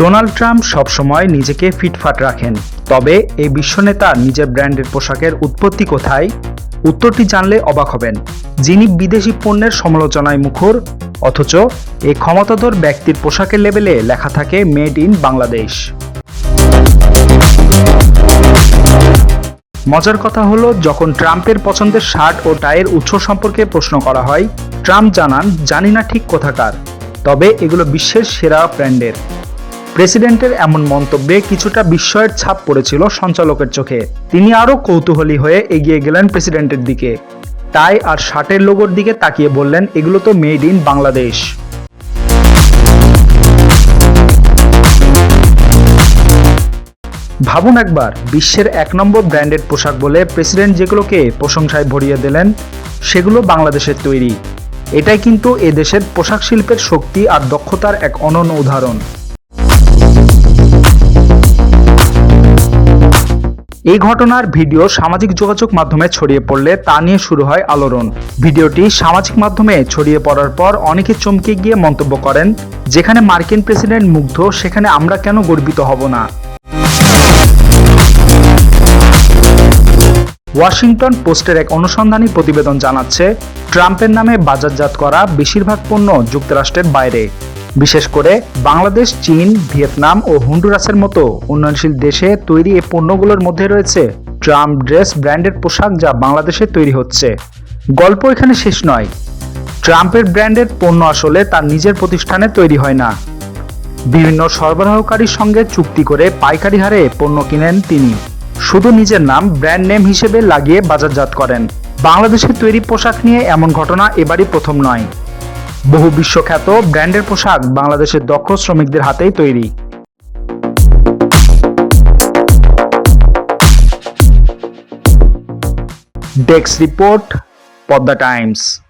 Donald Trump সবসময় নিজেকে ফিটফাট রাখেন। তবে এই বিশ্বনেতা নিজের ব্র্যান্ডের পোশাকের উৎপত্তি কোথায়? উত্তরটি জানলে অবাক হবেন। যিনি বিদেশি পণ্যের সমালোচনায় মুখর, অথচ এই ক্ষমতাধর ব্যক্তির পোশাকের লেবেলে লেখা থাকে মেড ইন বাংলাদেশ। মজার কথা হলো, যখন ট্রাম্পের পছন্দের শার্ট ও টাইয়ের উৎস সম্পর্কে প্রশ্ন করা হয়, ট্রাম্প জানান, জানি না ঠিক কোথাকার। তবে এগুলো বিশ্বের সেরা ব্র্যান্ডের। প্রেসিডেন্টের এমন মন্তব্যে কিছুটা বিস্ময়ের ছাপ পড়েছিল সঞ্চালকের চোখে। তিনি আরও কৌতূহলী হয়ে এগিয়ে গেলেন প্রেসিডেন্টের দিকে। তাই আর শার্টের লোগোর দিকে তাকিয়ে বললেন, এগুলো তো মেড ইন বাংলাদেশ। ভাবুন একবার, বিশ্বের এক নম্বর ব্র্যান্ডেড পোশাক বলে প্রেসিডেন্ট যেগুলোকে প্রশংসায় ভরিয়ে দিলেন, সেগুলো বাংলাদেশের তৈরি। এটাই কিন্তু এদেশের পোশাক শিল্পের শক্তি আর দক্ষতার এক অনন্য উদাহরণ। এই ঘটনার ভিডিও সামাজিক যোগাযোগ মাধ্যমে ছড়িয়ে পড়লে তা নিয়ে শুরু হয় আলোড়ন। ভিডিওটি সামাজিক মাধ্যমে ছড়িয়ে পড়ার পর অনেকে চমকে গিয়ে মন্তব্য করেন, যেখানে মার্কিন প্রেসিডেন্ট মুগ্ধ, সেখানে আমরা কেন গর্বিত হব না? ওয়াশিংটন পোস্টের এক অনুসন্ধানী প্রতিবেদন জানাচ্ছে, ট্রাম্পের নামে বাজারজাত করা বেশিরভাগ পণ্য যুক্তরাষ্ট্রের বাইরে। বিশেষ করে বাংলাদেশ, চীন, ভিয়েতনাম ও হন্ডুরাসের মতো উন্নয়নশীল দেশে তৈরি এই পণ্যগুলোর মধ্যে রয়েছে ট্রাম্প ড্রেস ব্র্যান্ডের পোশাক যা বাংলাদেশে তৈরি হচ্ছে। গল্প এখানে শেষ নয়। ট্রাম্পের ব্র্যান্ডের পণ্য আসলে তার নিজের প্রতিষ্ঠানে তৈরি হয় না। বিভিন্ন সরবরাহকারীর সঙ্গে চুক্তি করে পাইকারি হারে পণ্য কিনেন তিনি। শুধু নিজের নাম, ব্র্যান্ড নেম হিসেবে লাগিয়ে বাজারজাত করেন। বাংলাদেশের তৈরি পোশাক নিয়ে এমন ঘটনা এবারই প্রথম নয়। বহু বিশ্বখ্যাত ব্র্যান্ডের পোশাক বাংলাদেশের দক্ষ শ্রমিকদের হাতেই তৈরি। Desk report Padma Times.